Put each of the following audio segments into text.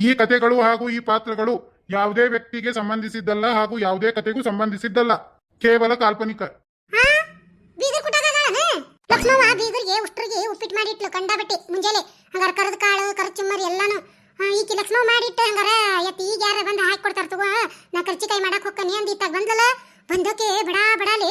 ಈ ಕಥೆಗಳು ಹಾಗೂ ಈ ಪಾತ್ರಗಳು ಯಾವುದೇ ವ್ಯಕ್ತಿಗೆ ಸಂಬಂಧಿಸಿದ್ದಲ್ಲ ಹಾಗೂ ಯಾವುದೇ ಕಥೆಗೂ ಸಂಬಂಧಿಸಿದ್ದಲ್ಲ. ಕೇವಲ ಕಾಲ್ಪನಿಕ. ಲಕ್ಷ್ಮವ್ವ ಬೀಗರಿಗೆ ಉಷ್ಟ್ರಿಗೆ ಉಪ್ಪಿಟ್ಟು ಮಾಡಿಟ್ಲು ಕಂಡಬಟ್ಟಿ ಮುಂಜಾನೆ. ಹಂಗಾರ ಕರದ ಕಾಳು, ಕರದ ಚುಮ್ಮರಿ ಎಲ್ಲಾನು. ಈಕಿ ಲಕ್ಷ್ಮವ್ ಮಾಡಿಟ್ಟ ಹಂಗಾರ ಎತ್ತಿ ಈಗ ಯಾರ ಬಂದು ಹಾಕಿ ಕೊಡ್ತಾರ ತಗೋ. ನಾ ಕರ್ಚಿಕಾಯಿ ಮಾಡಕ್ ಹೋಗ್ಕನಿ ಅಂದ್ ಇತ್ತಾಗ ಬಂದಲ್ಲ. ಬಂದೋಕೆ ಬಡಾ ಬಡಾಲಿ.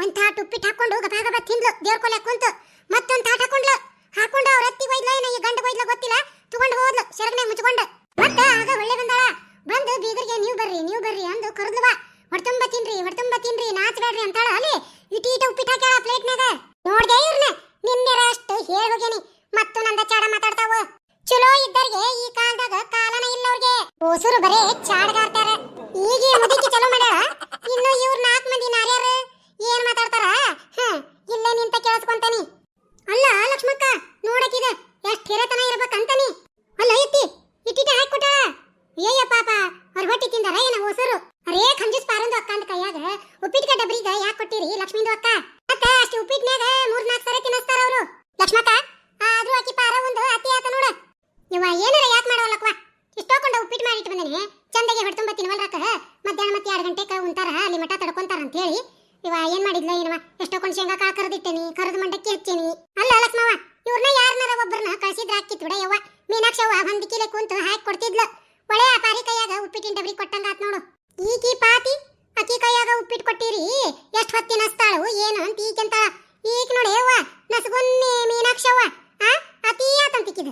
ಒಂದ್ ತಾಟ್ ಉಪ್ಪಿಟ್ಟು ಹಾಕೊಂಡು ಗಬಾ ಗಬಾ ತಿಂದ್ಲು. ದೇವ್ರ ಕೊಲೆ ಕುಂತು. ಮತ್ತೊಂದ್ ತಾಟ್ ಹಾಕೊಂಡ್ಲು. ಹಾಕೊಂಡು ಅವ್ರ ಅತ್ತಿ ಬೈದ್ಲ ಏನ ಈ ಗಂಡ ಬೈದ್ಲ ಗೊತ್ತಿಲ್ಲ. ತಗೊಂಡು ಹೋದ್ಲು. ಸೆರಗನೆ ಮುಚ್ಕೊಂಡ ಮತ್ತ ಆಗ ಒಳ್ಳೆ ಬಂದಾಳ ಬಂದು ಬೀಗರಿಗೆ ನೀವು ಬರ್ರಿ ನೀವು ಬರ್ರಿ ಅಂದು ಕರೆದ್ಲವ ಹೊಡ್ತುಂಬ ತಿನ್ರಿ ಹೊಡ್ತುಂಬ ತಿನ್ರಿ ನಾಚ್ಬೇಡ್ರಿ ಅಂತಾಳ ಅಲ್ಲಿ ಇಟಿ ಇಟ ಉಪ್ಪಿಟ್ಟು ಹಾಕ್ಯಾಳ ಪ್ಲೇಟ್ನಾಗ ನೋಡ್ದೆ ಇವ್ರನ್ನ ನಿನ್ನೆರ ಅಷ್ಟು ಹೇಳ್ ಹೋಗ್ಯಾನಿ ಮತ್ತು ನಂದ ಚಾಡ ಮಾತಾಡ್ತಾವ ಚಲೋ ಇದ್ದರ್ಗೆ ಈ ಕಾಲದಾಗ ಕಾಲನ ಇಲ್ಲ ಓಸುರು ಬರೇ ಚಾಡ್ಗಾಡ್ತಾರ ಈಗ ಮದಕ್ಕೆ ಮುದುಕಿ ಚಲೋ ಮಾಡ ಇನ್ನು ಇವ್ರ ನಾಲ್ಕು ಮಂದಿ ನಾರ್ಯಾರ ಏನ್ ಮಾತಾಡ್ತಾರ? ಹ ಇಲ್ಲೇ ನಿಂತ ಕೇಳಿಸ್ಕೊಂತಾನಿ. ಅಲ್ಲ, ಲಕ್ಷ್ಮಕ್ಕ ನೋಡಕಿದ ಎಷ್ಟ್ ಹಿರತನ ಇರ್ಬೇಕಂತಾನಿ. ಅಲ್ಲ ಐತಿ ಇಟ್ಟಿಟ ಹಾಕ್ಬಿಟ್ಟ ಏಯ ಪಾಪ, ಅವ್ರ ಹೊಟ್ಟಿ ತಿಂದಾರ ಏನ ಹೊಸರು? ಅರೇ ಖಂಜಿಸ್ ಪಾರಂದು ಅಕ್ಕ ಅಂತ ಕೈಯಾಗ. ಉಪ್ಪಿಟ್ಕ ಡಬ್ರಿಗ ಯಾಕೆ ಕೊಟ್ಟಿರಿ, ಲಕ್ಷ್ಮಿಂದು ಅಕ್ಕ ಅಕ್ಕ ಅಷ್ಟು ಉಪ್ಪಿಟ್ನ್ಯಾಗ ಮೂರ್ ನಾಲ್ಕು ಸರಿ ತಿನ್ನಿಸ್ತಾರ ಅವರು ಲಕ್ಷ್ಮಕ್ಕ ಆದ್ರೂ ಆಕಿ ಪಾರ ಒಂದು ಅತಿ ಆತ ನೋಡ ಇವ ಏನಾರ ಯಾಕೆ ಮಾಡವಲ್ಲಕ್ವಾ ಇಷ್ಟೊಂಡ ಉಪ್ಪಿಟ್ಟು ಮಾಡಿಟ್ಟು ಬಂದೇನೆ ಚಂದಗೆ ಹೊಡ್ತುಂಬ ತಿನ್ವಲ್ರಕ್ಕ ಮಧ್ಯಾಹ್ನ ಮತ್ತೆ ಎರಡು ಗಂಟೆಗೆ ಉಂತಾರ ಅಲ್ಲಿ ಮಠ ತಡ್ಕೊಂತಾರ ಅಂತ ಹೇಳಿ ಇವ ಏನ್ ಮಾಡಿದ್ಲ ಏನವ ಎಷ್ಟೊಂದು ಶೇಂಗಾ ಕರೆದಿಟ್ಟೇನಿ ಕರೆದ ಮಂಡಕ್ಕಿ ಹಚ್ಚೇನಿ. ಅಲ್ಲ ಲಕ್ಷ್ಮವ್ವ, ಇವ್ರನ್ನ ಯಾರನ್ನಾರ ಒಬ್ಬರನ್ನ ಕಳ್ಸಿದ್ರ ಹಾಕಿತ್ ಬಿಡ ಯವ್ವ ಮೀನಾಕ್ಷವ್ವ ಹೊಂದಿಕಿಲೆ ಕುಂತು ಹಾಕಿ ಕೊಡ್ತಿದ್ಲು. ಒಳೆ ಆ ಪಾರಿ ಕೈಯಾಗ ಉಪ್ಪಿಟ್ಟಿನ ಡಬ್ರಿ ಕೊಟ್ಟಂಗಾತ್ ನೋಡು. ಈಕಿ ಪಾತಿ, ಅಕ್ಕಿ ಕೈಯಾಗ ಉಪ್ಪಿಟ್ಟು ಕೊಟ್ಟಿರಿ, ಎಷ್ಟು ಹೊತ್ತಿನ ಹಸ್ತಾಳು ಏನು ಅಂತ ಈಕೆಂತಾಳ ಈಕ ನೋಡಿ ಅವ್ವ ನಸಗುನ್ನಿ ಮೀನಾಕ್ಷವ್ವ. ಆ, ಅತಿ ಆತಂತಿಕ್ಕಿದ.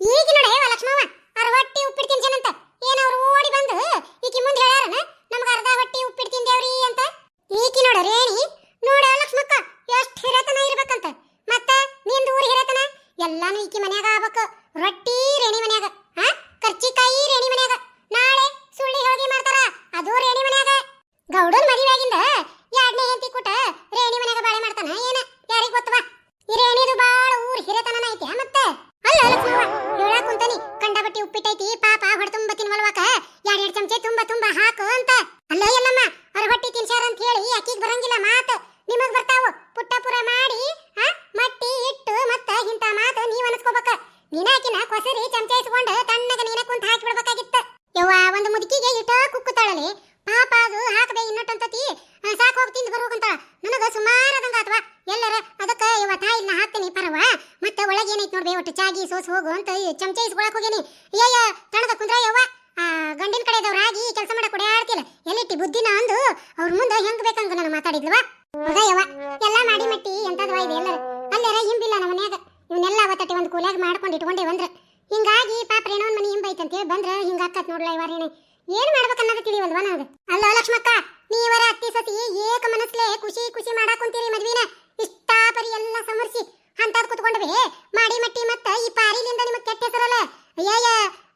ಈಗ ನೋಡಿ ಅವ್ವ ಲಕ್ಷ್ಮವ್ವ ಅವ್ರ ಹೊಟ್ಟಿ ಉಪ್ಪಿಟ್ಟು ತಿನ್ಸೇನಂತ ಏನ್ ಅವ್ರು ಓಡಿ ಬಂದು ಈಕಿ ಮುಂದೆ ಹೇಳ್ಯಾರನ ನಮ್ಗ ಅರ್ಧ ಹೊಟ್ಟಿ ಉಪ್ಪಿಟ್ಟು ತಿಂದೇವ್ರಿ ಅಂತ ಈಕಿ ನೋಡ ರೇಣಿ ನೋಡ ಲಕ್ಷ್ಮಕ್ಕ ಎಷ್ಟ್ ಹಿರತನ ಇರ್ಬೇಕಂತ ಮತ್ತ ನಿಂದ ಊರ್ ಹಿರತನ ಎಲ್ಲಾನು ಈಕಿ ಮನ್ಯಾಗ ಆಗ್ಬೇಕು ರೊಟ್ಟಿ ರೇಣಿ ಮನ್ಯಾಗ ಆ ಕರ್ಚಿಕಾಯಿ ರೇಣಿ ಮನ್ಯಾಗ ನಾಳೆ ಸುಳ್ಳಿ ಹೋಳಿಗೆ ಮಾಡ್ತಾರ ಅದು ರೇಣಿ ಮನ್ಯಾಗ ಗೌಡನ್ ಮದುವೆಯಾಗಿಂದ ಎರಡನೇ ಹೆಂಡತಿ ಕೂಟ ರೇಣಿ ಮನ್ಯಾಗ ಬಾಳೆ ಮಾಡ್ತಾನ ಏನ ಯಾರಿಗ್ ಗೊತ್ತವ ಈ ರೇಣಿದು ಬಾಳ ಊರ್ ಹಿರೇತನ ಐತಿ ಮತ್ತೆ ಅಲ್ಲ ಲಕ್ಷ್ಮವ್ವ ಹೇಳಾಕ್ ಕುಂತಾನಿ ಕಂಡಬಟ್ಟಿ ಉಪ್ಪಿಟ್ಟೈತಿ ಪಾಪ ಹೊಡ್ತುಂಬ ತಿನ್ವಲ್ವಾಕ ಎರಡ್ ಎರಡ್ ಚಮಚೆ ತುಂಬ ತುಂಬ ಹಾಕು ಅಂತ ಅಲ್ಲ ಎಲ್ಲಮ್ಮ ಅವ್ರ ಹೊಟ್ಟಿ ತಿನ್ಸಾರ ಅಂತ ಹೇಳಿ ಅಕ್ಕಿಗ್ ಬರಂಗಿಲ್ಲ ಮಾತು ನಿಮಗ್ ಬರ್ತಾವು ಪುಟ್ಟ ಪುರ ಮಾಡಿ ಆ ಮಟ್ಟಿ ಇಟ್ಟು ಮತ್ತ ಇಂತ ಮಾತು ನೀವ್ ಅನ್ಸ್ಕೋಬೇಕ ನೀನಾಕಿನ ಕೊಸರಿ ಚಮಚ ಇಸ್ಕೊಂಡ ತಣ್ಣಗ ನೀನ ಕುಂತ ಹಾಕಿ ಬಿಡ್ಬೇಕಾಗಿತ್ತ ಯವ್ವ ಒಂದು ಮುದುಕಿಗೆ ಇಟ ಕುಕ್ಕುತ್ತಾಳಲಿ ಪಾಪ ಅದು ಹಾಕದೆ ಇನ್ನೊಟ್ಟಂತತಿ ಸಾಕು ಹೋಗಿ ತಿಂದು ಬರ್ಬೇಕಂತಾಳ ನನಗ ಸುಮಾರು ಅದಂಗ ಆತ್ವಾ ಎಲ್ಲರ ಅದಕ್ಕ ಇವ ತಾಯಿನ ಹಾಕ್ತೀನಿ, ಪರವ. ಮತ್ತೆ ಒಳಗೆ ಏನೈತಿ ನೋಡ್ರಿ ಒಟ್ಟು ಚಾಗಿ, ಸೋಸ್ ಹೋಗು ಅಂತ ಚಮಚ ಇಸ್ಕೊಳಕ್ ಹೋಗೇನಿ. ಅಯ್ಯ ತಣದ ಕುಂದ್ರ ಆ, ಗಂಡಿನ ಕಡೆದವ್ರಾಗಿ ಕೆಲಸ ಮಾಡಕ್ ಆಡ್ತಿಲ್ಲ ಎಲ್ಲಿಟ್ಟಿ ಬುದ್ಧಿನ ಅಂದು ಅವ್ರ ಮುಂದೆ ಹೆಂಗ್ ಬೇಕಂಗ ನಾನು ಮಾತಾಡಿದ್ಲವ ಹೌದಾ ಎಲ್ಲ ಮಾಡಿ ಮಟ್ಟಿ ಎಂತದ್ವಾ ಇದೆ ಎಲ್ಲರೂ. ಅಲ್ಲೆರ ಹಿಂಬಿಲ್ಲ ನಮ್ಮ ಮನ್ಯಾಗ. ಇವನ್ನೆಲ್ಲ ಅವತ್ತಟ್ಟಿ ಒಂದು ಕೂಲ್ಯಾಗ ಮಾಡ್ಕೊಂಡು ಇಟ್ಕೊಂಡೆ ಬಂದ್ರ. ಹಿಂಗಾಗಿ ಪಾಪ ರೇಣೋನ್ ಮನಿ ಹಿಂಬೈತ್ ಅಂತೇಳಿ ಬಂದ್ರ ಹಿಂಗ ಆಕತ್ ನೋಡ್ಲ ಇವಾರೇನೆ ಏನ್ ಮಾಡ್ಬೇಕನ್ನೋದು ತಿಳಿವಲ್ವಾ ನನಗೆ ಅಲ್ಲ ಲಕ್ಷ್ಮಕ್ಕ, ನೀವರ ಅತ್ತಿ ಸತಿ ಏಕ ಮನಸ್ಲೆ ಖುಷಿ ಖುಷಿ ಮಾಡಾಕ್ ಕುಂತೀರಿ ಮದ್ವಿನ. ಪರಿ ಎಲ್ಲ ಸಮರ್ಸಿ ಅಂತದ್ ಕುತ್ಕೊಂಡ್ವಿ. ಮಾಡಿ ಮಟ್ಟಿ ಮತ್ತ ಈ ಪಾರಿಲಿಂದ ನಿಮಗ್ ಕೆಟ್ಟ ಹೆಸರಲ್ಲ. ಅಯ್ಯಯ್ಯ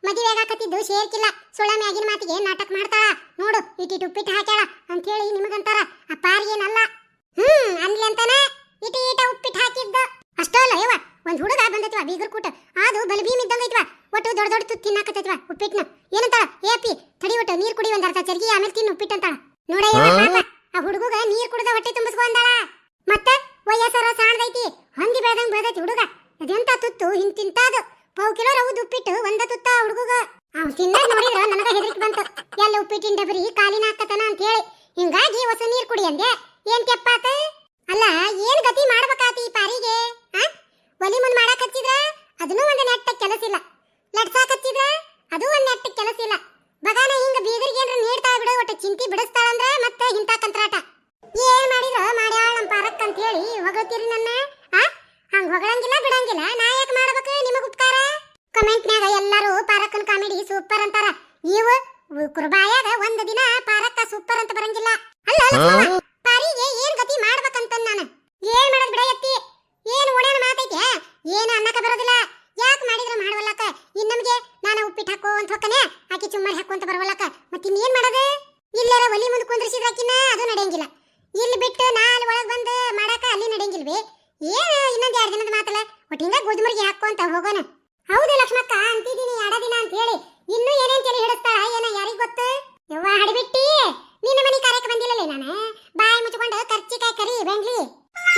ಮದುವೆ ಆಗಾಕತ್ತಿದ್ದು ಸೇರ್ಕಿಲ್ಲ ಸುಳ ಮ್ಯಾಗಿನ ಮಾತಿಗೆ ನಾಟಕ ಮಾಡ್ತಾಳ. ನೋಡು ಇಟಿಟ್ ಉಪ್ಪಿಟ್ಟು ಹಾಕ್ಯಾಳ ಅಂತ ಹೇಳಿ ನಿಮಗಂತಾರ ಆ ಪಾರಿ ಏನಲ್ಲ. ಹ್ಮ್ ಅನ್ಲಿ ಅಂತಾನ? ಇಟಿ ಇಟ ಉಪ್ಪಿಟ್ಟು ಹಾಕಿದ್ದ. ಅಷ್ಟೇ ಅಲ್ಲ ಯವ್ವ. ಒಂದ್ ಹುಡುಗ ಬಂದೈತ್ವ ಬೀಗರ್ ಕೂಟ. ಅದು ಬಲಭೀಮ್ ಇದ್ದಂಗ ಐತ್ವ. ಒಟ್ಟು ದೊಡ್ಡ ದೊಡ್ಡ ತುತ್ತು ತಿನ್ನಾಕತ್ತೈತ್ವ ಉಪ್ಪಿಟ್ನ. ಏನಂತಾಳ? ಏಪಿ ತಡಿ ಒಟ್ಟು ನೀರ್ ಕುಡಿ ಒಂದ ಅರ್ಧ ಚರ್ಗಿ ಆಮೇಲೆ ತಿನ್ನು ಉಪ್ಪಿಟ್ಟು ಅಂತಾಳ. ನೋಡ ಆ ಹುಡುಗಗ ನೀರ್ ಕುಡ್ದ ಹೊಟ್ಟೆ ತುಂಬಿಸ್ಕೊಂಡಾಳ. ಮತ್ತ? ವಯಸ್ಸರ ಸಾಣದೈತಿ ಹೊಂದಿ ಬೆಳೆದಂಗ್ ಬೆಳೆದೈತಿ ಹುಡುಗ. ಅದೆಂತ ತುತ್ತು, ಹಿಂಗ್ ತಿಂತಾದು. ಪಾವ್ ಕಿಲೋ ರವು ಉಪ್ಪಿಟ್ಟು, ಒಂದ ತುತ್ತ ಹುಡುಗ ಅವ್ನ್ ತಿನ್ನಾಗ ನೋಡಿದ್ರ ನನಗ ಹೆದರಿಕೆ ಬಂತು. ಎಲ್ಲ ಉಪ್ಪಿಟ್ಟಿನ ಡಬರಿ ಕಾಲಿನ ಹಾಕತನ ಅಂತ ಹೇಳಿ ಹಿಂಗಾಗಿ ಹೊಸ ನೀರ್ ಕುಡಿ ಅಂದೆ. ಏನ್ ಕೆಪ್ಪಾತ? ಅಲ್ಲ, ಏನ್ ಗತಿ ಮಾಡ್ಬೇಕಾತಿ ಈ ಪಾರಿಗೆ ಆ ಒಲಿ ಮುಂದ್ ಮಾಡಾಕ್ ಹಚ್ಚಿದ್ರ ಅದನ್ನೂ ಒಂದ್ ನೆಟ್ಟ ಕೆಲಸ ಇಲ್ಲ ಲಟ್ಸಾಕ್ ಹಚ್ಚಿದ್ರ ಅದು ಒಂದ್ ನೆಟ್ಟ ಕೆಲಸ ಇಲ್ಲ ಬಗಾನ ಹಿಂಗ ಬೀಗರಿಗೆ ಏನ್ರ ನೀಡ್ತಾ ಬಿಡು ಒಟ್ಟ ಚಿಂತಿ ಬಿಡಿಸ್ತಾಳಂದ್ರ ಮತ್ತೆ ಇಂತ ಕಂತ್ರಾಟ ಏನ್ ಮಾಡಿದ್ರ ಮಾಡ್ಯಾಳ ನಮ್ ಪಾರಕ್ ಅಂತ ಹೇಳಿ ಹೊಗಳ್ತೀರಿ ನನ್ನ ಆ ಹಂಗ ಹೊಗಳಂಗಿಲ್ಲ ಬಿಡಂಗಿಲ್ಲ ನಾ ಯಾಕೆ ಮಾಡ್ಬೇಕು ನಿಮಗ್ ಉಪಕಾರ ಕಮೆಂಟ್ನ್ಯಾಗ ಎಲ್ಲರೂ ಕಾಮಿಡಿ ಸೂಪರ್ ಅಂತಾರ. ಇವು ಕುರುಬಾಯಾಗ ಒಂದ್ ದಿನ ಪಾರಕ್ಕ ಸೂಪರ್ ಅಂತ ಬರಂಗಿಲ್ಲ. ಅಲ್ಲ ಪಾರಿಗೆ ಏನ್ ಗತಿ ಮಾಡ್ಬೇಕಂತ ನಾನು? ಏನ್ ಮಾಡೋದ್ ಬಿಡ ಎತ್ತಿ ಏನ್ ಓಡ್ಯಾನ ಮಾತೈತೆ ಏನ್ ಅನ್ನಕ ಬರೋದಿಲ್ಲ. ಯಾಕೆ ಮಾಡಿದ್ರೆ ಮಾಡವಲ್ಲಕ ಇನ್ ನಮಗೆ ನಾನು ಉಪ್ಪಿಟ್ಟು ಹಾಕೋ ಅಂತ ಹೊಕ್ಕನೆ, ಆಕಿ ಚುಮ್ಮರಿ ಹಾಕೋ ಅಂತ ಬರವಲ್ಲಕ ಮತ್ತೆ ಇನ್ನೇನ್ ಮಾಡೋದು? ಇಲ್ಲಾರ ಒಲಿ ಮುಂದೆ ಕುಂದ್ರಿಸಿದ್ರ ಆಕಿನ, ಅದು ನಡೆಯಂಗಿಲ್ಲ. ಇಲ್ಲಿ ಬಿಟ್ಟು ನಾಲ್ ಒಳಗೆ ಬಂದು ಮಾಡಾಕ ಅಲ್ಲಿ ನಡೆಯಂಗಿಲ್ವಿ? ಏನು ಇನ್ನೊಂದು ಎರಡು ದಿನದ ಮಾತಲ್ಲ? ಒಟ್ಟು ಹಿಂಗ ಹಾಕೋ ಅಂತ ಹೋಗೋಣ ಹೌದು ಲಕ್ಷ್ಮಕ್ಕ, ಅಂತಿದ್ದೀನಿ ಎರಡ ದಿನ ಅಂತ ಹೇಳಿ ಇನ್ನೂ ಏನೇನ್ ತಲೆ ಹಿಡಿಸ್ತಾಳ ಏನ ಯಾರಿಗ್ ಗೊತ್ತು? ಯವ್ವ ಹಡಬಿಟ್ಟಿ ನಿನ್ನ ಮನೆ ಕಾರ್ಯಕ್ಕೆ ಬಂದಿಲ್ಲಲೇ ನಾನು? ಬಾಯಿ ಮುಚ್ಕೊಂಡು ಕರ್ಚಿಕಾಯಿ ಕರಿ ಬೆಂಗ್ಲಿ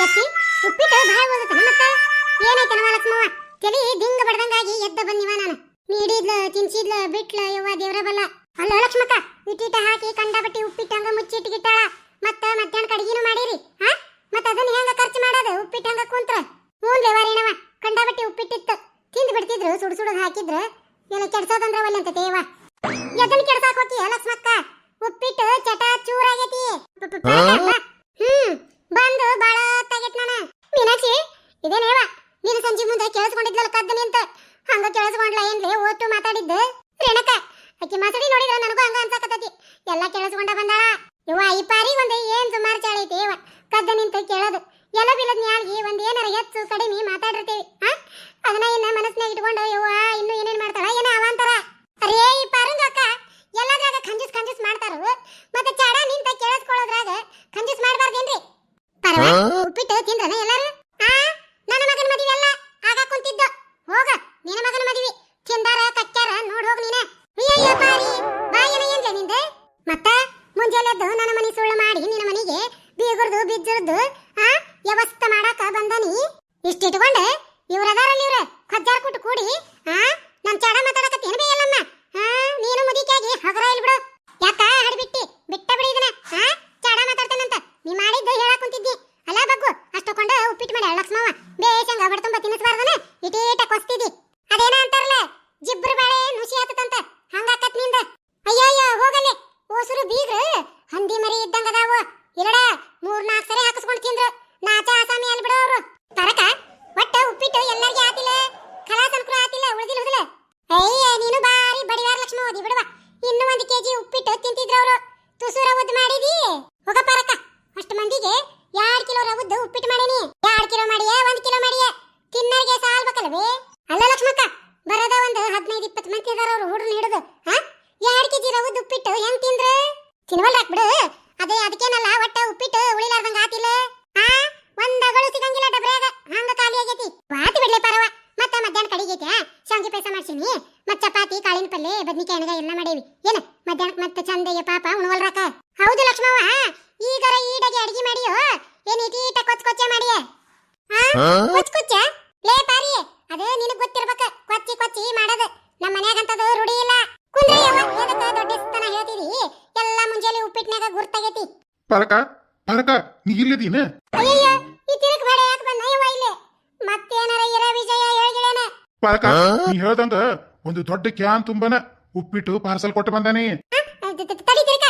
ಎತ್ತಿ, ಉಪ್ಪಿಟ್ಟು ಬಾಯಿ ಹೋಗುತ್ತೆ ಮತ್ತೆ ಏನಾಯ್ತು ನಮ್ಮ ಲಕ್ಷ್ಮವ್ವ? ದಿಂಗ ಎದ್ದ ಬಂದಿವ ನಾನು. ನೀಡಿದ್ಲು, ತಿನ್ಸಿದ್ಲು, ಬಿಟ್ಲು ಯವ್ವ ದೇವ್ರ ಬಲ್ಲ ಅಲ್ಲ ಲಕ್ಷ್ಮಕ್ಕ, ಇಟ್ಟಿಟ್ಟ ಹಾಕಿ ಕಂಡ ಬಟ್ಟಿ ಉಪ್ಪಿಟ್ಟು ಹಂಗ ಮತ್ತೆ ಮತ್ತ ಮಧ್ಯಾಹ್ನ ಕಡಿಗಿನೂ ಮಾಡಿರಿ ಹಾ ಮತ್ತ ಅದನ್ನ ಹೆಂಗ ಖರ್ಚು ಮಾಡೋದು? ಉಪ್ಪಿಟ್ಟು ಹಂಗ ಕುಂತ್ರ. ಹ್ಞೂ ದೇವರೇನವ ಕಂಡ ಬಟ್ಟಿ ಉಪ್ಪಿಟ್ಟಿತ್ತು. ಬಿಡ್ತಿದ್ರು, ಸುಡು ಸುಡು ಹಾಕಿದ್ರೆ, ಏನ ಕೆಡ್ಸೋದಂದ್ರ ಒಲ್ಲೆ ಅಂತ ದೇವ ಎದನ್ ಕೆಡ್ಸಾಕ್ ಹೋಗಿ ಲಕ್ಷ್ಮಕ್ಕ? ಉಪ್ಪಿಟ್ಟು ಚಟ ಚೂರಾಗೈತಿ. ಹ್ಮ್, ಬಂದು ಬಾಳ ತಾಗೇತ್ ನಾನು. ಮೀನಾಕ್ಷಿ ಇದೇನೇವ ನೀನು ಸಂಜೆ ಮುಂದೆ ಕೇಳಿಸ್ಕೊಂಡಿದ್ಲಲ್ಲ ಕದ್ದನಿ ಅಂತ. ಹಂಗ ಕೇಳಿಸ್ಕೊಂಡ್ಲ ಏನ್ರಿ? ಬೀಗುರ್ದು ಬಿಜ್ಜುರ್ದು ಆ? ವ್ಯವಸ್ಥೆ ಮಾಡಾಕ ಬಂದನಿ. ಇಷ್ಟಿಟ್ಕೊಂಡೆ ಇವ್ರದಾರಲ್ಲ ಇವ್ರ ಖಜ್ಜಾರ ಕೊಟ್ಟು ಕೂಡಿ, ಆ? ನನ್ ಚಡ ಮಾತಾಡಕತ್ತೇನು ಬೇಯಲ್ಲಮ್ಮ ಆ? ನೀನು ಮುದಿಕಾಗಿ ಹಗರ ಇಲ್ಲಿ ಬಿಡು. ಯಾಕ ಹಡ್ಬಿಟ್ಟಿ? ಬಿಟ್ಟ ಬಿಡಿ ಇದನ್ನ, ಆ? ಚಾಡ ಮಾತಾಡ್ತಾನಂತ. ನೀ ಮಾಡಿದ್ದ ಹೇಳಕ್ ಕುಂತಿದ್ದಿ. ಅಲ್ಲ ಬಗ್ಗು ಅಷ್ಟೊಂಡ ಉಪ್ಪಿಟ್ಟು ಮಾಡಿ ಲಕ್ಷ್ಮವ ಬೇಸಂಗ ಬಡ್ತುಂಬ ತಿನ್ನಿಸ್ಬಾರ್ದನ? ಇಟೀಟ ಕೊಸ್ತಿದ್ದಿ ಅದೇನ ಅಂತಾರಲ್ಲ ಜಿಬ್ರು ಬಾಳೆ ನುಸಿ ಆತದಂತ ಹಂಗಾಕತ್ನಿಂದ ಅಯ್ಯಯ್ಯ ಹೋಗಲೆ ಓಸುರು ಬೀಗ್ರು ಹಂದಿ ಮರಿ ಇದ್ದಂಗ ಅದಾವು ಇರಡ ಮೂರ್ ನಾಲ್ಕು ಸರಿ ಹಾಕಿಸ್ಕೊಂಡು ತಿಂದ್ರು ನಾಚ ಆಸಾಮಿ ಅಲ್ಲಿ ಬಿಡು ಅವ್ರು ತರಕ ಒಟ್ಟ ಉಪ್ಪಿಟ್ಟು ಎಲ್ಲರಿಗೆ ಆತಿಲ್ಲ ಖಲಾಸ್ ಅನ್ಕೂಲ ಆತಿಲ್ಲ ಉಳ್ದಿಲ್ಲ ಉಳ್ದಿಲ್ಲ ಅಯ್ಯ ನೀನು ಬಾರಿ ಬಡಿವಾರ ಲಕ್ಷ್ಮ ಓದಿ ಬಿಡುವ ಇನ್ನು ಒಂದು ಕೆಜಿ ಉಪ್ಪಿಟ್ಟು ತಿಂತಿದ್ರು ಅವರು ತುಸು ರವದ್ ಮಾಡಿದಿ ಹೋಗ ಪರಕ ಅಷ್ಟು ಮಂದಿಗೆ ಎರಡ್ ಕಿಲೋ ರವದ್ದು ಉಪ್ಪಿಟ್ಟು ಮಾಡೀನಿ ಎರಡ್ ಕಿಲೋ ಮಾಡಿಯೇ ಒಂದ್ ಕಿಲೋ ಮಾಡಿಯೇ ತಿನ್ನರಿಗೆ ಸಾಲ್ಬೇಕಲ್ವೇ ಅಲ್ಲ ಲಕ್ಷ್ಮಕ್ಕ ಬರದ ಒಂದು ಹದಿನೈದು ಇಪ್ಪತ್ತು ಮಂದಿ ಇದಾರ ಅವ್ರು ಹುಡ್ರನ್ನ ಹಿಡಿದು ಹಾ ಎರಡ್ ಕೆಜಿ ರವದ್ದು ಉಪ್ಪಿಟ್ಟು ಹೆಂಗ್ ತಿಂದ್ರು ತಿನ್ವಲ್ ಬಿಡು ಅದೇ, ಅದಕ್ಕೇನಲ್ಲ, ಒಟ್ಟ ಉಪ್ಪಿಟ್ಟು ಉಳಿಲಾರ್ದಂಗ ಆತಿಲ್ಲ? ಆ? ಒಂದ್ ಅಗಳು ಸಿಗಂಗಿಲ್ಲ ಡಬ್ರ್ಯಾಗ. ಹಂಗ ಖಾಲಿ ಆಗೈತಿ. ಬಾತಿ ಬಿಡ್ಲಿ ಪರವ. ಮತ್ತ ಮಧ್ಯಾಹ್ನ ಕಡಿಗೈತೆ ಶಾಂಗಿ ಪಾಯಸ ಮಾಡ್ಸಿನಿ. ಮತ್ತ ಚಪಾತಿ, ಕಾಳಿನ ಪಲ್ಲೆ, ಬದ್ನಿಕಾಯಿ ಎಣ್ಣೆ ಎಲ್ಲ ಮಾಡೇವಿ. ಏನ? ಮಧ್ಯಾಹ್ನಕ್ ಮತ್ತೆ ಚಂದಯ್ಯ ಪಾಪ ಉಣವಲ್ರಾಕ ಹೌದು ಲಕ್ಷ್ಮವ್ವ. ಈಗರ ಈಡಾಗಿ ಅಡಿಗೆ ಮಾಡಿಯೋ? ಏನ್ ಇಟೀಟ ಕೊಚ್ಚ ಕೊಚ್ಚೆ ಮಾಡಿಯೇ ಆ ಕೊಚ್ಚ ಕೊಚ್ಚ ಲೇ ಪಾರಿ ಅದು ನಿನಗ್ ಗೊತ್ತಿರ್ಬೇಕ ಕೊಚ್ಚಿ ಕೊಚ್ಚಿ ಮಾಡದು ನಮ್ಮ ಮನ್ಯಾಗಂತದು ರೂಢಿ ಇಲ್ಲ ಕುಂದ್ರಯ್ಯವ್ವ ಎದಕ್ಕ ದೊಡ್ಡ ಸ್ತನ ಹೇಳ್ತೀರಿ ಎಲ್ಲ ಮುಂಜಾನೆ ಉಪ್ಪಿಟ್ನಾಗ ಗುರ್ತಾಗೈತಿ ಪರಕ ಪರಕ ನೀ ಇಲ್ಲದೀನ ಅಯ್ಯಯ್ಯ ಈ ತಿರುಗ್ ಬೇಡ ಯಾಕೆ ಬಂದ? ಯವ್ವ ಇಲ್ಲಿ. ಮತ್ತೇನಾರ ಇರ ವಿಜಯ ಹೇಳ್ಗಿಳೇನ. ಪರಕ ನೀ ಹೇಳ್ದಂಗ ಒಂದು ದೊಡ್ಡ ಕ್ಯಾನ್ ತುಂಬನ ಉಪ್ಪಿಟ್ಟು ಪಾರ್ಸಲ್ ಕೊಟ್ಟು ಬಂದಾನೆ ತಡಿ ತಿರುಕ.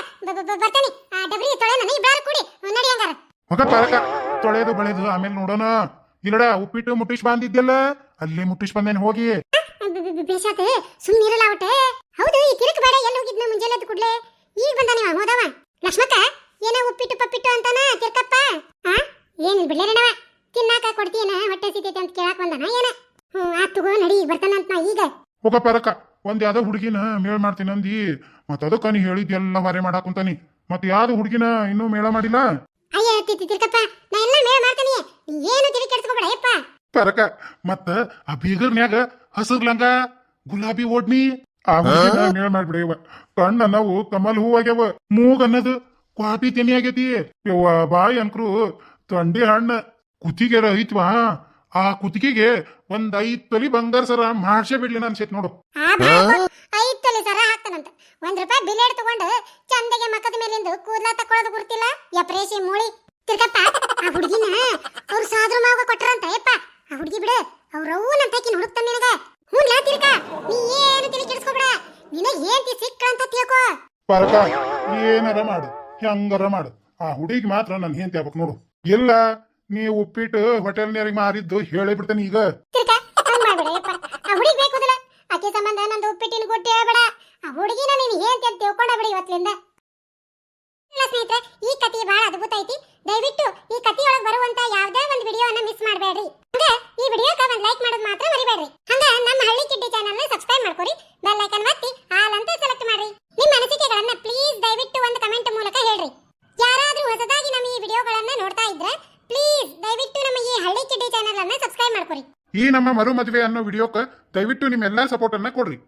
ಬರ್ತಾನೆ. ಆ ಡಬ್ರಿ ತೊಳೆನ ನೀ ಬ್ಯಾರ ಕೂಡಿ. ನಡಿ ಹಂಗಾರ. ಮಗ ಪರಕ ತೊಳೆದು ಬಳೆದು ಆಮೇಲೆ ನೋಡೋಣ. ಇಲ್ಲಡ ಉಪ್ಪಿಟ್ಟು ಮುಟ್ಟಿಸ್ ಬಂದಿದ್ದಿಲ್ಲ. ಅಲ್ಲಿ ಮುಟ್ಟಿಸ್ ಬಂದೇನೆ ಹೋಗಿ. ಬೇಸಾತ ಸುಮ್ಮನಿರಲ್ಲ ಅವಟೆ ಹೌದು ಈ ತಿರುಕ ಬೇಡ. ಎಲ್ಲ ಹೋಗಿದ್ನ ಮುಂಜಾನೆ ಕೂಡಲೇ. ಈಗ ಬಂದಾನೆ ಹೋದವ? ಲಕ್ಷ್ಮಕ್ಕ ಏನ ಉಪ್ಪಿಟ್ಟು ಪಪ್ಪಿಟ್ಟು ಅಂತಾನ ತಿರ್ಕಪ್ಪ ಆ ಏನಿಲ್ಲ ಬಿಡ್ಲೇನವ ತಿನ್ನಾಕ ಕೊಡ್ತೀನ ಹೊಟ್ಟೆ ಸಿತೈತೆ ಅಂತ ಕೇಳಕ್ ಬಂದನ? ಏನ? ಹ್ಮ್ ಆ ತಗೋ ನಡಿ ಈಗ ಬರ್ತಾನಂತ ನಾ ಈಗ. ಹೋಗ ಪರಕ ಒಂದ್ ಯಾವ್ದೋ ಹುಡುಗಿನ ಮೇಳ ಮಾಡ್ತೀನಿ ಅಂದಿ. ಮತ್ತ ಅದಕ್ಕ ನೀ ಹೇಳಿದ್ಯೆಲ್ಲ ಹೊರೆ ಮಾಡಾಕುಂತಾನಿ ಮತ್ ಯಾವ್ದು ಹುಡುಗಿನ ಇನ್ನೂ ಮೇಳ ಮಾಡಿಲ್ಲ? ಅಯ್ಯ ತಿ- ತಿರ್ಕಪ್ಪ. ನಾ ಎಲ್ಲ ಮೇಳ ಮಾಡ್ತೀನಿ. ನೀ ಏನು ತಿರುಗಿ ಕೆಡ್ಸ್ಕೊಬೇಡ ಅಯ್ಯಪ್ಪ ಪರಕ ಮತ್ತ ಆ ಬೀಗರ್ನ್ಯಾಗ ಹಸಿರು ಲಂಗ ಗುಲಾಬಿ ಓಡ್ನಿ. ಆ ಹುಡುಗಿನ ಮೇಳ ಮಾಡ್ಬಿಡೇವ. ಕಣ್ಣ ನಾವು ಕಮಲ್ ಹೂ ಆಗ್ಯಾವ ಮೂಗ್ ಅನ್ನೋದು ಕ್ವಾಪಿ ತೆನಿ ಆಗೈತಿ ಯವ್ವ ಬಾಯಿ ಅನ್ಕ್ರು ತೊಂಡಿ ಹಣ್ಣ ಕುತ್ತಿಗೆರ ಐತ್ವಾ ಆ ಕುತ್ತಿಗೆಗೆ ಒಂದ್ ಐದ್ ತೊಲಿ ಬಂಗಾರ ಸರ ಮಾಡ್ಸೇ ಬಿಡ್ಲಿ ಅನ್ಸೈತ್ ನೋಡು. ಆ ಬಾಬು ಐದ್ ತೊಲೆ ಸರ ಹಾಕ್ತಾನಂತ. ಒಂದ್ ರೂಪಾಯಿ ಬಿಲೇಡ್ ತಗೊಂಡು ಚಂದಗೆ ಮಕ್ಕದ ಮೇಲಿಂದ ಕೂದ್ಲ ತಕೊಳ್ಳೋದು ಗುರ್ತಿಲ್ಲ? ಯಪ್ರೇಸಿ ಮೂಳಿ. ತಿರ್ಕಪ್ಪ ಆ ಹುಡುಗಿನ ಅವ್ರು ಸಾದ್ರ ಮಾವ ಕೊಟ್ರಂತ ಯಪ್ಪ ಆ ಹುಡುಗಿ ಬಿಡು ಅವ್ರವ್ವ ನನ್ನ ತಕಿನ ಹುಡುಕ್ತಾನ ನಿನಗ. ಹ್ಞೂ ತಿರ್ಗ ನೀ ಏನು ತಿಳಿ ಕೆಡಿಸ್ಕೊಬೇಡ. ನಿನಗ್ ಏನ್ ತಿ ಸಿಕ್ಕಂತ ತಿಳ್ಕೊ. ಪರಕ ಏನಾರ ಮಾಡು ಹೆಂಗಾರ ಮಾಡು. ಆ ಹುಡುಗಿ ಮಾತ್ರ ನನ್ ಹೆಂಡತಿ ಆಗ್ಬೇಕು ನೋಡು. ಇಲ್ಲ, ನೀ ಉಪ್ಪಿಟ್ಟು ಹೋಟೆಲ್ನವ್ರಿಗೆ ಮಾರಿದ್ದು ಹೇಳಿ ಬಿಡ್ತೇನೆ ಈಗ. ಆಕೆ ಸಂಬಂಧ ನಂದು ಉಪ್ಪಿಟ್ಟಿನ ಗುಟ್ಟು ಹೇಳ್ಬೇಡ ಆ ಹುಡುಗಿನ ನೀನು ಏನ್ ಅಂತ ತಿಳ್ಕೊಂಡ ಬಿಡಿ ಇವತ್ತಿಂದ. ಇಲ್ಲ ಸ್ನೇಹಿತರೆ, ಈ ಕಥೆ ಬಹಳ ಅದ್ಭುತ ಐತಿ. ದಯವಿಟ್ಟು ಈ ಕಥೆಯೊಳಗೆ ಬರುವಂತ ಯಾವುದೇ ಒಂದು ವಿಡಿಯೋನ ಮಿಸ್ ಮಾಡಬೇಡ್ರಿ. ಹಂಗ ಈ ವಿಡಿಯೋಕ ಒಂದ್ ಲೈಕ್ ಮಾಡೋದು ಮಾತ್ರ ಮರಿಬೇಡ್ರಿ. ಹಂಗ ನಮ್ಮ ಹಳ್ಳಿ ಕಿಡ್ಡಿ ಚಾನಲ್ನ ಸಬ್ಸ್ಕ್ರೈಬ್ ಮಾಡ್ಕೊರಿ. ಬೆಲ್ ಐಕನ್ ಒತ್ತಿ, ಆಲ್ ಅಂತ ಸೆಲೆಕ್ಟ್ ಮಾಡ್ರಿ. ನಿಮ್ಮ ಅನಿಸಿಕೆಗಳನ್ನ ಪ್ಲೀಸ್ ದಯವಿಟ್ಟು ಒಂದು ಕಮೆಂಟ್ ಮೂಲಕ ಹೇಳ್ರಿ. ಈ ನಮ್ಮ ಮರು ಮದುವೆ ಅನ್ನೋ ವಿಡಿಯೋಕ್ಕೆ ದಯವಿಟ್ಟು ನಿಮ್ಮೆಲ್ಲ ಸಪೋರ್ಟ್ ಅನ್ನ ಕೊಡ್ರಿ.